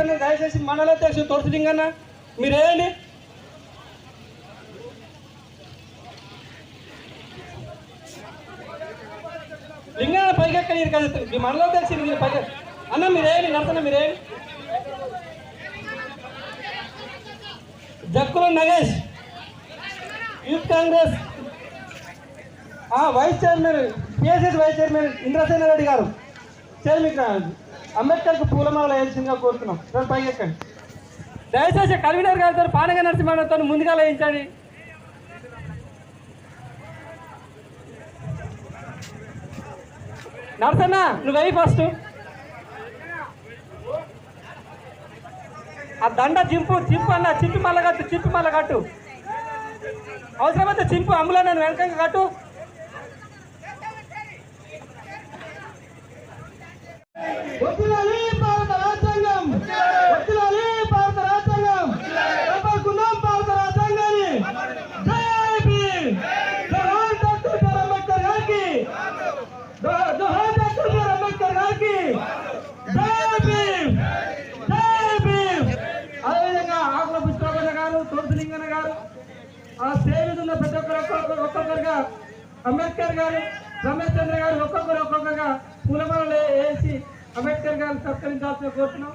మాట్లాడుతున్నారు దయచేసి మండల అధ్యక్షుడు తొడుచులింగన్న మీరేంటి లింగాన పైకి ఎక్కడ కదా మీ మండల అధ్యక్షుడు మీరు పైకి అన్న మీరేంటి నడుతున్న మీరేంటి Jakkula Nagesh youth Congress. Vice chairman PSS vice chairman Indrasena Reddy గారు. చైర్మన్ అంబేద్కర్కి పూలమాల వేయాల్సిందిగా కోరుతున్నాం. సార్ పైకి ఎక్కండి. దయచేసి కన్వీనర్ గారితో పానగా నరసింహతో ముందుగా వేయించండి నరసన్న నువ్వు వెయ్యి ఫస్ట్. ఆ దండ చింపు చింపు అన్న చింపు మళ్ళా కట్టు చింపు మళ్ళా కట్టు అవసరమైతే చింపు అమ్ములో నేను వెనకంగా కట్టు వదిలాలి భారత రాజ్యాంగం వదిలాలి భారత రాజ్యాంగం కాపాడుకుందాం భారత రాజ్యాంగాన్ని జై భీమ్ జోహార్ డాక్టర్ బిఆర్ అంబేద్కర్ గారికి జో- జోహార్ డాక్టర్ బిఆర్ అంబేద్కర్ గారికి జై భీమ్ జై భీమ్ అదేవిధంగా ఆకుల పుష్పరామన్న గారు తోడులింగన్న గారు ఆ స్టేజ్ ఉన్న ప్రతి ఒక్కరు ఒక్కొక్కరు ఒక్కొక్కరుగా అంబేద్కర్ గారు రమేష్ చంద్ర గారు ఒక్కొక్కరు ఒక్కొక్కరుగా పూలమాలలు వేసి అంబేద్కర్ గారిని సత్కరించాల్సిన కోరుతున్నాం.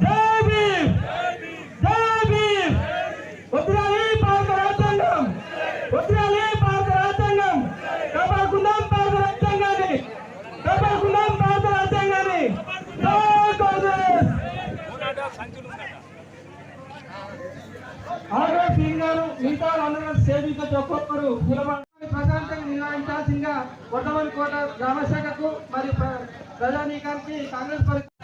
జై భీమ్ జై భీమ్ వదిలాలి భారత రాజ్యాంగం వదిలాలి భారత రాజ్యాంగం కాపాడుకుందాం భారత రాజ్యాంగాన్ని కాపాడుకుందాం భారత రాజ్యాంగాన్ని జై కాంగ్రెస్ ఆర్డర్ సింగ్ గారు మిగతా అందరూ సేవిక ఒక్కొక్కరు కులమాన్ని ప్రశాంతంగా నిర్వహించాల్సిందిగా కొట్టమని కోట గ్రామశాఖకు మరియు ప్ర- ప్రజానీకానికి కాంగ్రెస్ పరిస్థితి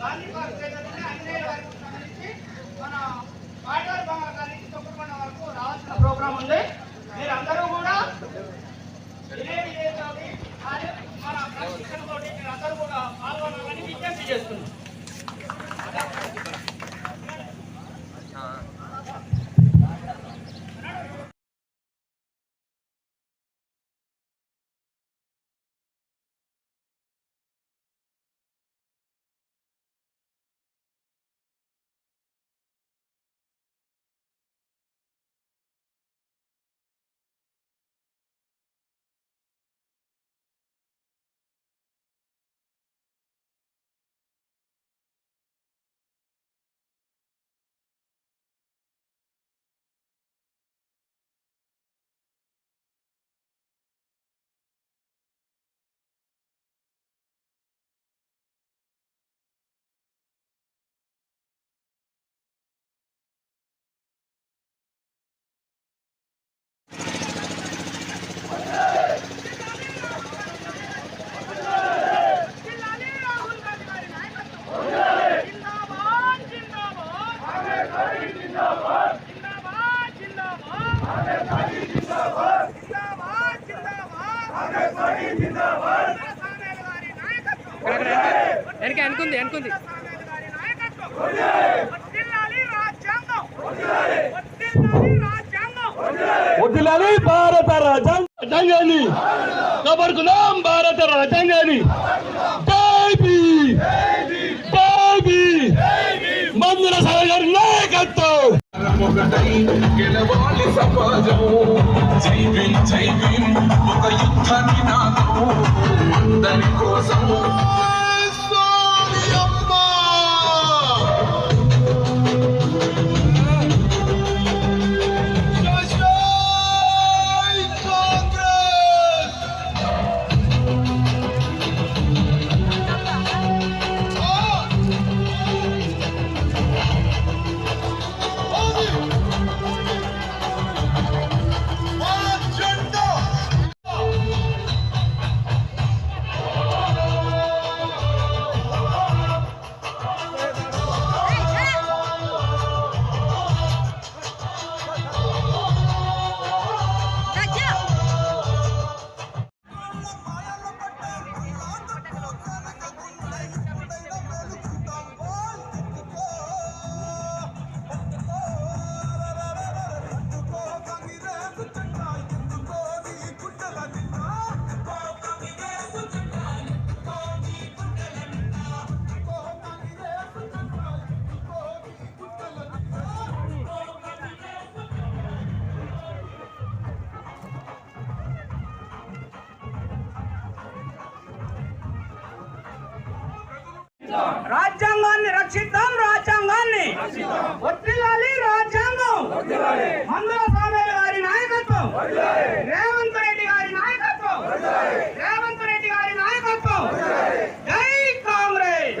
గాంధీ పార్క్ దగ్గరనే అన్నయ్య వారికి సంబంధించి మన పాటల బాగా గారికి తొక్కుకొండ వరకు రావాల్సిన ప్రోగ్రాం ఉంది మీరందరూ కూడా ఇదే విజయంతోటి అదే మన ప్రశిక్షణతోటి మీరందరూ కూడా పాల్గొనాలని విజ్ఞప్తి చేస్తున్నాం వెనక అనుకుంది అనుకుంది రాజ్యాంగం రాజ్యాంగం పిల్లలు భారత రాజ్యాంగాన్ని. కాపాడుకుందాం భారత రాజ్యాంగాన్ని. జై భీమ్ మందుల సాగర్ నాయకత్వం. గెలవాలి సమాజం జై భీమ్ జై భీమ్ ఒక యుద్ధ నినాదం. అందరి కోసం రాజ్యాంగాన్ని రక్షిద్దాం రాజ్యాంగాన్ని. వర్ధిల్లాలి రాజ్యాంగం. మందుల స్వామి గారి నాయకత్వం. రేవంత్ రెడ్డి గారి నాయకత్వం. రేవంత్ రెడ్డి గారి నాయకత్వం. జై కాంగ్రెస్.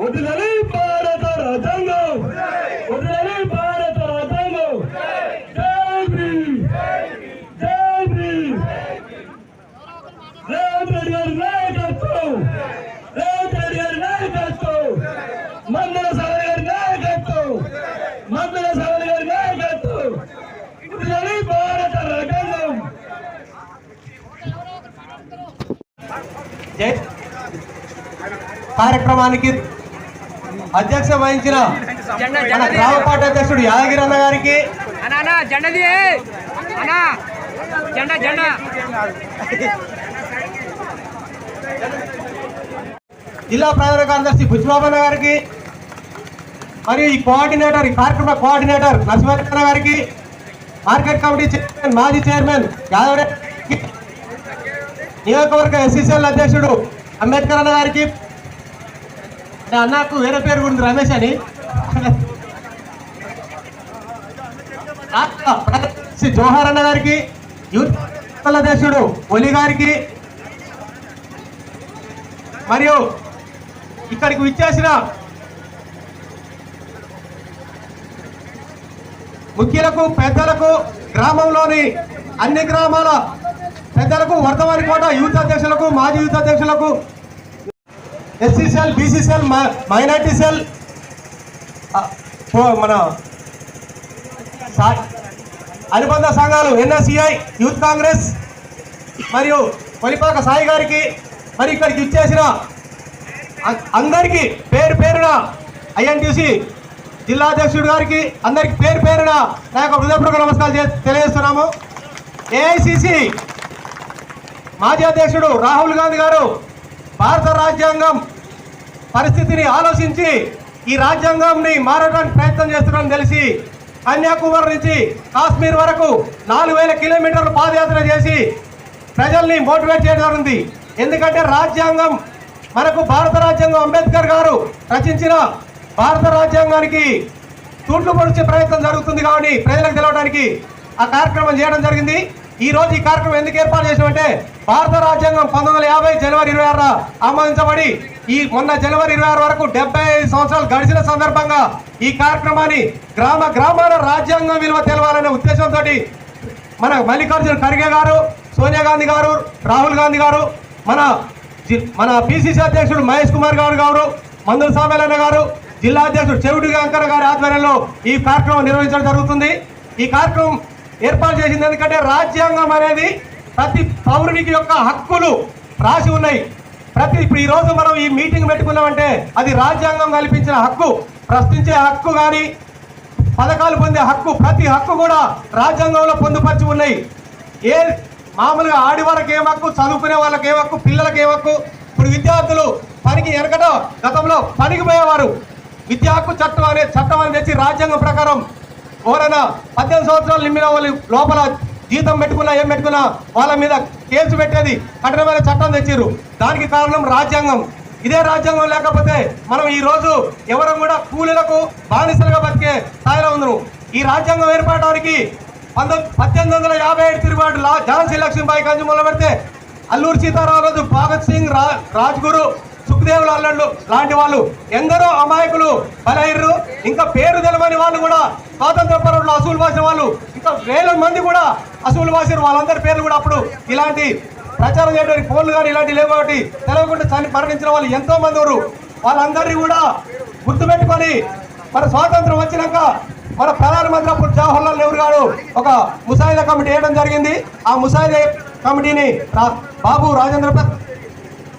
వదిలని భారత రాజ్యాంగం వదిలని భారత రాజ్యాంగం జై భీమ్ జై భీమ్ రేవంత్ రెడ్డి గారి నాయకత్వం రేవంత్ రెడ్డి గారి నాయకత్వం మందల సవరి గారి నాయకత్వం మందల సవరి గారి నాయకత్వం వదిలని భారత రాజ్యాంగం జై కార్యక్రమానికి అధ్యక్ష వహించిన మన గ్రామ పార్టీ అధ్యక్షుడు యాదగిరి అన్న గారికి జిల్లా ప్రధాన కార్యదర్శి బుజ్జిబాబన్న గారికి మరియు ఈ కోఆర్డినేటర్ ఈ కార్యక్రమ కోఆర్డినేటర్ నరసింహన్న గారికి మార్కెట్ కమిటీ చైర్మన్ మాజీ చైర్మన్ యాదవ్ రెడ్డి గారికి, నియోజకవర్గ ఎస్సీసీఎల్ అధ్యక్షుడు అంబేద్కర్ అన్న గారికి అన్నకు వేరే పేరు ఉంది రమేష్ అని. రాష్ట్ర జోహార్ అన్న గారికి యూత్ అధ్యక్షుడు ఒలి గారికి మరియు ఇక్కడికి విచ్చేసిన ముఖ్యులకు పెద్దలకు గ్రామంలోని అన్ని గ్రామాల పెద్దలకు వర్ధమాని కోట యూత్ అధ్యక్షులకు మాజీ youth అధ్యక్షులకు SC cell BC cell minority cell మన సా- అనుబంధ సంఘాలు ఎన్ఎస్సిఐ యూత్ కాంగ్రెస్ మరియు కొలిపాక సాయి గారికి మరి ఇక్కడికి ఇచ్చేసిన అందరికీ పేరు పేరున ఐఎన్టీసీ జిల్లా అధ్యక్షుడు గారికి అందరికి పేరు పేరున నా యొక్క హృదయపూర్వక నమస్కారాలు తెలియజేస్తున్నాము. ఏఐసిసి మాజీ అధ్యక్షుడు రాహుల్ గాంధీ గారు భారత రాజ్యాంగం పరిస్థితిని ఆలోచించి ఈ రాజ్యాంగంని మారడానికి ప్రయత్నం చేస్తున్నారని తెలిసి కన్యాకుమారి నుంచి కాశ్మీర్ వరకు నాలుగు వేల కిలోమీటర్లు పాదయాత్ర చేసి ప్రజల్ని మోటివేట్ చేయడం జరిగింది. ఎందుకంటే రాజ్యాంగం మనకు భారత రాజ్యాంగం అంబేద్కర్ గారు రచించిన భారత రాజ్యాంగానికి తూట్లు పొడిచే ప్రయత్నం జరుగుతుంది కాబట్టి ప్రజలకు తెలవడానికి ఆ కార్యక్రమం చేయడం జరిగింది. ఈ రోజు ఈ కార్యక్రమం ఎందుకు ఏర్పాటు చేసామంటే భారత రాజ్యాంగం పంతొమ్మిది యాభై జనవరి ఇరవై ఆరు ఆమోదించబడి ఈ మొన్న జనవరి ఇరవై ఆరు వరకు డెబ్బై ఐదు సంవత్సరాలు గడిచిన సందర్భంగా ఈ కార్యక్రమాన్ని గ్రామ గ్రామాల రాజ్యాంగం విలువ తెలవాలనే ఉద్దేశంతో మన మల్లికార్జున ఖర్గే గారు సోనియా గాంధీ గారు రాహుల్ గాంధీ గారు మన మన పిసిసి అధ్యక్షుడు మహేష్ కుమార్ గారు గారు మందుల సామేలన్న గారు జిల్లా అధ్యక్షుడు చెవిటి వెంకన్న గారి ఆధ్వర్యంలో ఈ కార్యక్రమం నిర్వహించడం జరుగుతుంది. ఈ కార్యక్రమం ఏర్పాటు చేసింది. ఎందుకంటే రాజ్యాంగం అనేది ప్రతి పౌరునికి యొక్క హక్కులు రాసి ఉన్నాయి. ప్రతి ఇప్పుడు ఈరోజు మనం ఈ మీటింగ్ పెట్టుకున్నామంటే అది రాజ్యాంగం కల్పించిన హక్కు ప్రశ్నించే హక్కు కానీ పథకాలు పొందే హక్కు ప్రతి హక్కు కూడా రాజ్యాంగంలో పొందుపరిచి ఉన్నాయి. ఏ మామూలుగా ఆడి వాళ్ళకి ఏం హక్కు చదువుకునే వాళ్ళకి ఏం హక్కు పిల్లలకి ఏం హక్కు? ఇప్పుడు విద్యార్థులు పనికి ఎనకటో గతంలో పనికి పోయేవారు. విద్యా హక్కు చట్టం అనే చట్టం అని తెచ్చి రాజ్యాంగం ప్రకారం ఎవరైనా పద్దెనిమిది సంవత్సరాలు నిండిన వాళ్ళు లోపల జీతం పెట్టుకున్నా ఏం పెట్టుకున్నా వాళ్ళ మీద కేసు పెట్టేది కఠినమైన చట్టం తెచ్చిర్రు. దానికి కారణం రాజ్యాంగం. ఇదే రాజ్యాంగం లేకపోతే మనం ఈ రోజు ఎవరం కూడా కూలీలకు బానిసలుగా బతికే స్థాయిలో ఉందరు. ఈ రాజ్యాంగం ఏర్పడడానికి పంతొమ్మిది పద్దెనిమిది వందల యాభై ఏడు తిరుగుబాటు లా ఝాన్సీ లక్ష్మీబాయి కంచి మొదలు పెడితే అల్లూరు సీతారామరాజు భగత్ సింగ్ రా రాజ్గురు సుఖదేవులు అల్లండు లాంటి వాళ్ళు ఎందరో అమాయకులు బలైర్రు ఇంకా పేరు తెలవని వాళ్ళు కూడా స్వాతంత్ర పరువులు అసూలు వాసిన వాళ్ళు ఇంకా వేల మంది కూడా అసూలు వాసారు వాళ్ళందరి పేర్లు కూడా అప్పుడు ఇలాంటి ప్రచారం చేయడానికి ఫోన్లు కానీ ఇలాంటి లేవు కాబట్టి తెలవకుండా చని మరణించిన వాళ్ళు ఎంతో మంది ఉన్నారు. వాళ్ళందరినీ కూడా గుర్తుపెట్టుకొని మన స్వాతంత్రం వచ్చినాక మన ప్రధానమంత్రి అప్పుడు జవహర్లాల్ నెహ్రూ గారు ఒక ముసాయిదా కమిటీ వేయడం జరిగింది. ఆ ముసాయిదా కమిటీని రా- బాబు రాజేంద్ర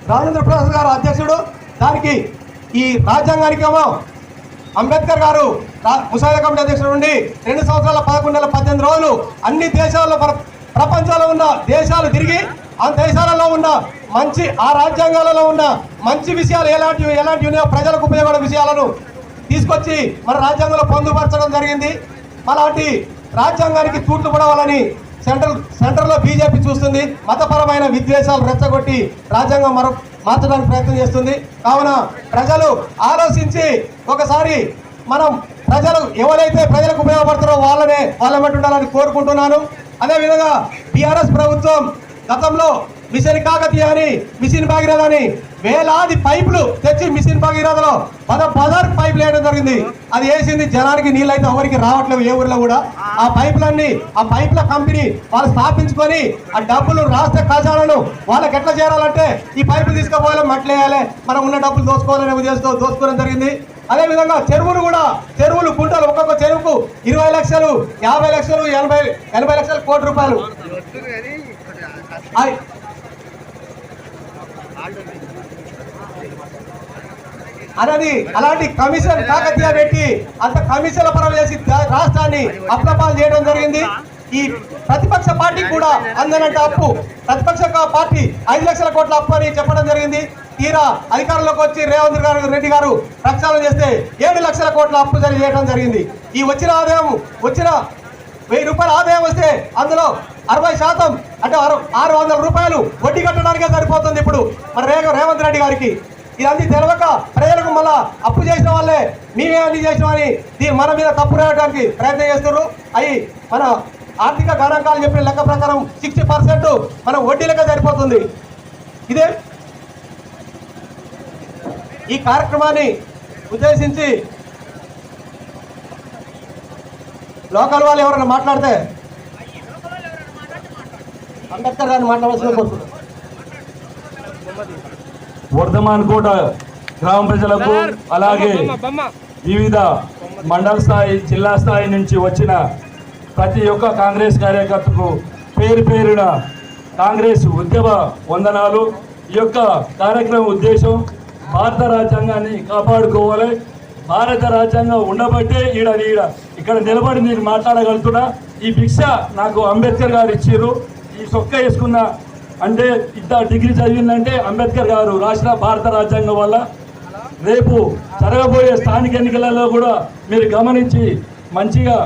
రాజేంద్ర ప్రసాద్ గారు అధ్యక్షుడు. దానికి ఈ రాజ్యాంగానికి అంబేద్కర్ గారు రా- ముసాయిదా కమిటీ అధ్యక్షుడు ఉండి రెండు సంవత్సరాల పదకొండు నెలల పద్దెనిమిది రోజులు అన్ని దేశాల్లో ప్ర- ప్రపంచంలో ఉన్న దేశాలు తిరిగి ఆ దేశాలలో ఉన్న మంచి ఆ రాజ్యాంగాలలో ఉన్న మంచి విషయాలు ఎలాంటివి ఎలాంటివి ఉన్నాయో ప్రజలకు ఉపయోగపడే విషయాలను తీసుకొచ్చి మన రాజ్యాంగంలో పొందుపరచడం జరిగింది. అలాంటి రాజ్యాంగానికి తూట్లు పడవాలని సెంట్రల్ సెంటర్లో బీజేపీ చూస్తుంది మతపరమైన విద్వేషాలు రెచ్చగొట్టి రాజ్యాంగం మరో మార్చడానికి ప్రయత్నం చేస్తుంది. కావున ప్రజలు ఆలోచించి ఒకసారి మనం ప్రజలు ఎవరైతే ప్రజలకు ఉపయోగపడతారో వాళ్ళనే వాళ్ళ ఉండాలని కోరుకుంటున్నాను. అదేవిధంగా టీఆర్ఎస్ ప్రభుత్వం గతంలో మిషన్ కాకతీయ అని మిషన్ భాగీరథ అని వేలాది పైపులు తెచ్చి మిషన్ భాగీరథలో పద పదహారు పైపులు వేయడం జరిగింది. అది వేసింది జనానికి నీళ్ళైతే ఎవరికి రావట్లేవు ఏ ఊర్లో కూడా. ఆ పైపులన్నీ ఆ పైపుల కంపెనీ వాళ్ళు స్థాపించుకొని ఆ డబ్బులు రాష్ట్ర ఖజానాను వాళ్ళకి ఎట్లా చేరాలంటే ఈ పైపులు తీసుకుపోవాలి మట్లేయాలి మనం ఉన్న డబ్బులు దోసుకోవాలనే ఉద్దేశంతో దోసుకోవడం జరిగింది. అదే విధంగా చెరువులు కూడా చెరువులు గుంటలు ఒక్కొక్క చెరువుకు ఇరవై లక్షలు యాభై లక్షలు ఎనభై ఎనభై లక్షలు కోటి రూపాయలు. అనేది అలాంటి కమిషన్ కాకతీయ పెట్టి అంత కమిషన్ల పరం చేసి రాష్ట్రాన్ని అప్రపాలు చేయడం జరిగింది. ఈ ప్రతిపక్ష పార్టీ కూడా అందనంటే అప్పు. ప్రతిపక్ష పార్టీ ఐదు లక్షల కోట్ల అప్పు అని చెప్పడం జరిగింది. తీరా అధికారంలోకి వచ్చి రేవంత్ గారు రెడ్డి గారు ప్రక్షాళన చేస్తే ఏడు లక్షల కోట్ల అప్పు జరి చేయడం జరిగింది. ఈ వచ్చిన ఆదాయం వచ్చిన వెయ్యి రూపాయల ఆదాయం వస్తే అందులో అరవై శాతం అంటే ఆరు ఆరు వందల రూపాయలు వడ్డీ కట్టడానికే సరిపోతుంది ఇప్పుడు. మన రే రేవంత్ రెడ్డి గారికి ఇదంతా తెలవక ప్రజలకు మళ్ళా అప్పు చేసిన వాళ్ళే మేమే అన్ని చేసినామని దీని మన మీద తప్పు రాయడానికి ప్రయత్నం చేస్తున్నారు అవి మన ఆర్థిక గణాంకాలు చెప్పిన లెక్క ప్రకారం సిక్స్టీ పర్సెంట్ మన వడ్డీ లెక్క సరిపోతుంది. ఇదే ఈ కార్యక్రమాన్ని ఉద్దేశించి లోకల్ వాళ్ళు ఎవరైనా మాట్లాడితే అంబేద్కర్ గారిని మాట్లాడాల్సిన కోరుతున్నాను వర్ధమాన్ కోట గ్రామ ప్రజలకు అలాగే వివిధ మండల స్థాయి జిల్లా స్థాయి నుంచి వచ్చిన ప్రతి ఒక్క కాంగ్రెస్ కార్యకర్తకు పేరు పేరున కాంగ్రెస్ ఉద్యమ వందనాలు. ఈ యొక్క కార్యక్రమం ఉద్దేశం భారత రాజ్యాంగాన్ని కాపాడుకోవాలి. భారత రాజ్యాంగం ఉండబట్టే ఈడ ఈడ ఇక్కడ నిలబడి నేను మాట్లాడగలుగుతున్నా. ఈ భిక్ష నాకు అంబేద్కర్ గారు ఇచ్చారు ఈ సొక్క వేసుకున్న అంటే ఇంత డిగ్రీ చదివిందంటే అంబేద్కర్ గారు రాసిన భారత రాజ్యాంగం వల్ల రేపు జరగబోయే స్థానిక ఎన్నికలలో కూడా మీరు గమనించి మంచిగా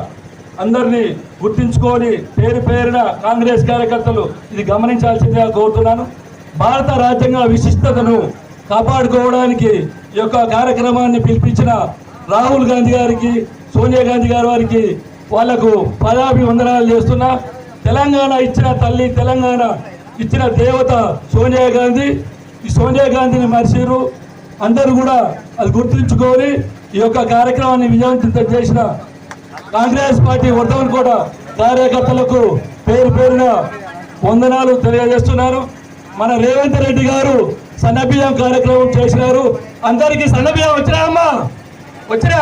అందరినీ గుర్తించుకొని పేరు పేరున కాంగ్రెస్ కార్యకర్తలు ఇది గమనించాల్సిందిగా కోరుతున్నాను. భారత రాజ్యాంగ విశిష్టతను కాపాడుకోవడానికి ఈ యొక్క కార్యక్రమాన్ని పిలిపించిన రాహుల్ గాంధీ గారికి సోనియా గాంధీ గారి వారికి వాళ్ళకు పదాభివందనాలు చేస్తున్నా. తెలంగాణ ఇచ్చిన తల్లి తెలంగాణ ఇచ్చిన దేవత సోనియా గాంధీ ఈ సోనియా గాంధీని మరిచిరు అందరూ కూడా అది గుర్తుంచుకొని ఈ యొక్క కార్యక్రమాన్ని విజయవంతం చేసిన కాంగ్రెస్ పార్టీ వర్ధవన్ కూడా కార్యకర్తలకు పేరు పేరున వందనాలు తెలియజేస్తున్నారు. మన రేవంత్ రెడ్డి గారు సన్నబియ్యం కార్యక్రమం చేసినారు. అందరికీ సన్నబియ్యం వచ్చినాయమ్మా వచ్చినా?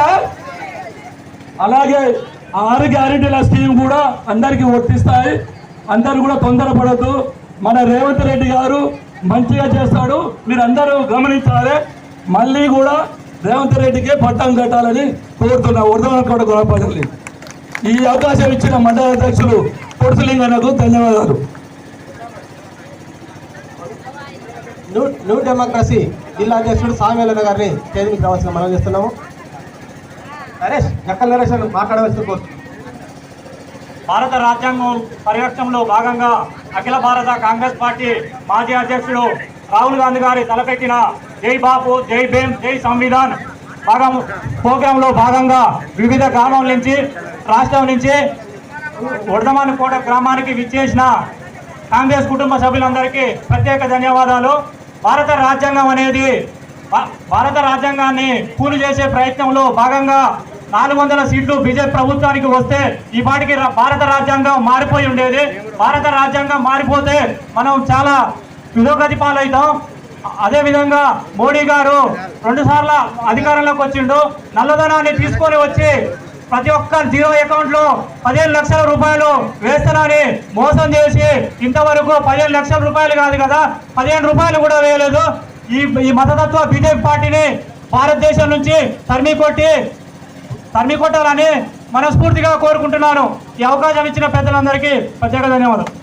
అలాగే ఆరు గ్యారెంటీల స్కీమ్ కూడా అందరికీ వర్తిస్తాయి. అందరు కూడా తొందరపడద్దు. మన రేవంత్ రెడ్డి గారు మంచిగా చేస్తాడు. మీరు అందరూ గమనించాలి. మళ్ళీ కూడా రేవంత్ రెడ్డికే పట్టం కట్టాలని కోరుతున్నా ఉర్దవనకోట గృహ ప్రజల్ని. ఈ అవకాశం ఇచ్చిన మండల అధ్యక్షులు పొడుసులింగన్నకు ధన్యవాదాలు. న్యూ న్యూ డెమోక్రసీ జిల్లా అధ్యక్షుడు సామ్యాలన్న గారిని స్టేజ్కి రావాల్సిన మనం చేస్తున్నాము. నరేష్ ఎక్కడ నరేష్ అని మాట్లాడవలసిన కోరుతున్నాను భారత రాజ్యాంగం పరిరక్షణలో భాగంగా అఖిల భారత కాంగ్రెస్ పార్టీ మాజీ అధ్యక్షుడు రాహుల్ గాంధీ గారి తలపెట్టిన జై బాపు జై భీమ్ జై సంవిధాన్ భాగం ప్రోగ్రాంలో భాగంగా వివిధ గ్రామం నుంచి రాష్ట్రం నుంచి వడదమాన్ కోట గ్రామానికి విచ్చేసిన కాంగ్రెస్ కుటుంబ సభ్యులందరికీ ప్రత్యేక ధన్యవాదాలు. భారత రాజ్యాంగం అనేది భా- భారత రాజ్యాంగాన్ని కూలి చేసే ప్రయత్నంలో భాగంగా నాలుగు వందల సీట్లు బీజేపీ ప్రభుత్వానికి వస్తే ఈ పాటికి రా- భారత రాజ్యాంగం మారిపోయి ఉండేది. భారత రాజ్యాంగం మారిపోతే మనం చాలా పురోగతి పాలవుతాం. అదే విధంగా మోడీ గారు రెండు సార్ల అధికారంలోకి వచ్చిండు. నల్లధనాన్ని తీసుకొని వచ్చి ప్రతి ఒక్క జీరో అకౌంట్లో పదిహేను లక్షల రూపాయలు వేస్తానని మోసం చేసి ఇంతవరకు పదిహేను లక్షల రూపాయలు కాదు కదా పదిహేను రూపాయలు కూడా వేయలేదు. ఈ ఈ మతతత్వ బీజేపీ పార్టీని భారతదేశం నుంచి తరిమి కొట్టి తరిమి కొట్టాలని మనస్ఫూర్తిగా కోరుకుంటున్నాను. ఈ అవకాశం ఇచ్చిన పెద్దలందరికీ ప్రత్యేక ధన్యవాదాలు.